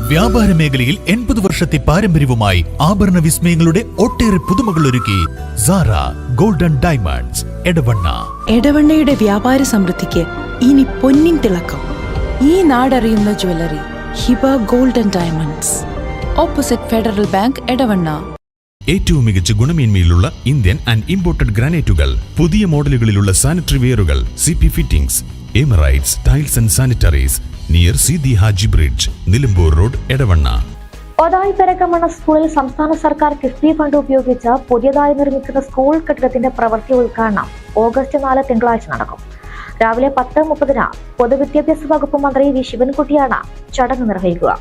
വ്യാപാര മേഖലയിൽ എൺപത് വർഷത്തെ പാരമ്പര്യവുമായി ആഭരണ വിസ്മയങ്ങളുടെ ഒട്ടേറെ പുതുമകൾ ഒരുക്കി സാറ ഗോൾഡൻ ഡയമണ്ട്സ് എടവണ്ണ. എടവണ്ണയുടെ വ്യാപാര സമൃദ്ധിക്ക് ഇനി പൊന്നിൻ തിളക്കം. ഈ നാടറിയുന്ന jewellery Hiba golden diamonds. Opposite federal bank Edavanna. ഏറ്റവും മികച്ച ഗുണമേന്മയിലുള്ള ഇന്ത്യൻ ആൻഡ് ഇമ്പോർട്ടഡ് ഗ്രാനൈറ്റുകൾ പുതിയ മോഡലുകളിലുള്ള sanitary വെയറുകൾ C P fittings emirates tiles and sanitaries near C T Haji bridge Nilambur road Edavanna Othai Perakamanna സ്കൂളിൽ സംസ്ഥാന സർക്കാർ കിഫ്ബി ഫണ്ട് ഉപയോഗിച്ച് പുതിയതായി നിർമ്മിക്കുന്ന സ്കൂൾ കെട്ടിടത്തിന്റെ പ്രവൃത്തി ഉദ്ഘാടനം ഓഗസ്റ്റ് നാല് തിങ്കളാഴ്ച നടക്കും. രാവിലെ പത്ത് മുപ്പതിന് പൊതുവിദ്യാഭ്യാസ വകുപ്പ് മന്ത്രി വി. ശിവൻകുട്ടിയാണ് ചടങ്ങ് നിർവഹിക്കുക.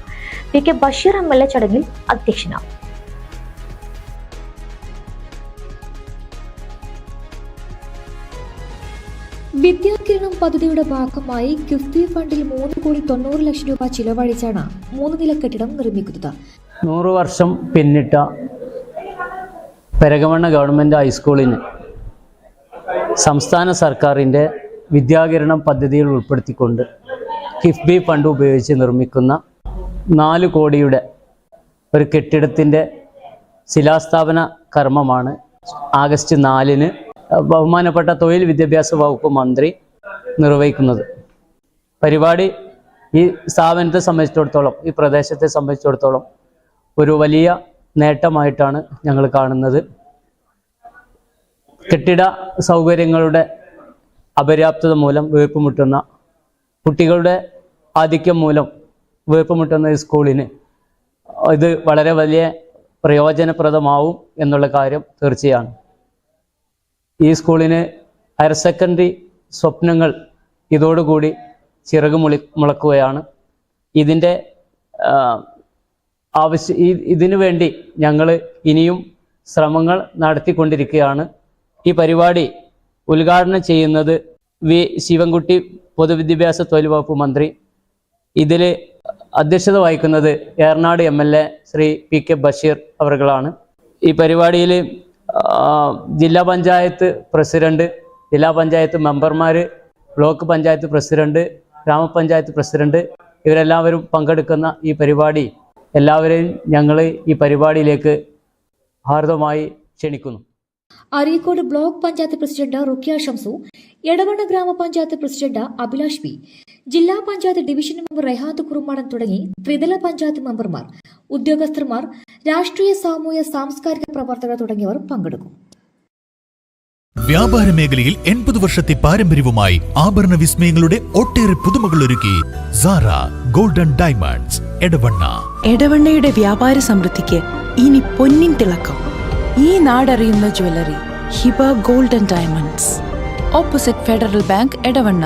P. K. Basheer M. L. A ചടങ്ങിൽ അധ്യക്ഷനാവും വിദ്യാകിരണം പദ്ധതിയുടെ ഭാഗമായി കിഫ്ബി ഫണ്ടിൽ മൂന്ന് കോടി തൊണ്ണൂറ് ലക്ഷം രൂപ ചിലവഴിച്ചാണ് മൂന്ന് നില കെട്ടിടം നിർമ്മിക്കുന്നത്. നൂറ് വർഷം പിന്നിട്ട പെരകമണ്ണ ഗവൺമെന്റ് ഹൈസ്കൂളിന് സംസ്ഥാന സർക്കാരിന്റെ വിദ്യാകിരണം പദ്ധതിയിൽ ഉൾപ്പെടുത്തിക്കൊണ്ട് കിഫ്ബി ഫണ്ട് ഉപയോഗിച്ച് നിർമ്മിക്കുന്ന നാല് കോടിയുടെ ഒരു കെട്ടിടത്തിന്റെ ശിലാസ്ഥാപന കർമ്മമാണ് ആഗസ്റ്റ് നാലിന് ബഹുമാനപ്പെട്ട തൊഴിൽ വിദ്യാഭ്യാസ വകുപ്പ് മന്ത്രി നിർവഹിക്കുന്നത്. പരിപാടി ഈ സ്ഥാപനത്തെ സംബന്ധിച്ചിടത്തോളം ഈ പ്രദേശത്തെ സംബന്ധിച്ചിടത്തോളം ഒരു വലിയ നേട്ടമായിട്ടാണ് ഞങ്ങൾ കാണുന്നത്. കെട്ടിട സൗകര്യങ്ങളുടെ അപര്യാപ്തത മൂലം വീർപ്പുമുട്ടുന്ന കുട്ടികളുടെ ആധിക്യം മൂലം വീർപ്പുമുട്ടുന്ന ഈ സ്കൂളിന് ഇത് വളരെ വലിയ പ്രയോജനപ്രദമാവും എന്നുള്ള കാര്യം തീർച്ചയാണ്. ഈ സ്കൂളിന് ഹയർ സെക്കൻഡറി സ്വപ്നങ്ങൾ ഇതോടുകൂടി ചിറക് മുളി മുളക്കുകയാണ്. ഇതിന്റെ ആവശ്യ ഇതിനു വേണ്ടി ഞങ്ങൾ ഇനിയും ശ്രമങ്ങൾ നടത്തിക്കൊണ്ടിരിക്കുകയാണ്. ഈ പരിപാടി ഉദ്ഘാടനം ചെയ്യുന്നത് വി. ശിവൻകുട്ടി പൊതുവിദ്യാഭ്യാസ തൊഴിൽ വകുപ്പ് മന്ത്രി. ഇതിൽ അധ്യക്ഷത വഹിക്കുന്നത് Eranad M L A Shri P K Basheer അവർകളാണ് ഈ പരിപാടിയിൽ ജില്ലാ പഞ്ചായത്ത് പ്രസിഡന്റ് ജില്ലാ പഞ്ചായത്ത് മെമ്പർമാർ ബ്ലോക്ക് പഞ്ചായത്ത് പ്രസിഡന്റ് ഗ്രാമപഞ്ചായത്ത് പ്രസിഡന്റ് ഇവരെല്ലാവരും പങ്കെടുക്കുന്ന ഈ പരിപാടി എല്ലാവരെയും ഞങ്ങൾ ഈ പരിപാടിയിലേക്ക് ഹാർദമായി ക്ഷണിക്കുന്നു. അരീക്കോട് ബ്ലോക്ക് പഞ്ചായത്ത് പ്രസിഡന്റ് റുക്കിയ ഷംസു എടവണ്ണ ഗ്രാമപഞ്ചായത്ത് പ്രസിഡന്റ് അഭിലാഷ് പി ജില്ലാ പഞ്ചായത്ത് ഡിവിഷൻ മെമ്പർ റെഹാത്ത് കുറുമാടൻ തുടങ്ങി ത്രിതല പഞ്ചായത്ത് മെമ്പർമാർ ഉദ്യോഗസ്ഥർമാർ രാഷ്ട്രീയ സാമൂഹ്യ സാംസ്കാരിക പ്രവർത്തകർ തുടങ്ങിയവർ പങ്കെടുക്കും. വ്യാപാര മേഖലയിൽ എൺപത് വർഷത്തെ പാരമ്പര്യവുമായി ആഭരണ വിസ്മയങ്ങളുടെ ഒട്ടേറെ പുതുമകൾ ഒരുക്കി സാറ ഗോൾഡൻ ഡയമണ്ട്സ് എടവണ്ണ. എടവണ്ണയുടെ വ്യാപാര സമൃദ്ധിക്ക് ഇനി പൊന്നിൻ തിളക്കം. ഈ നാടറിയുന്ന jewellery Hiba golden diamonds. Opposite federal bank Edavanna.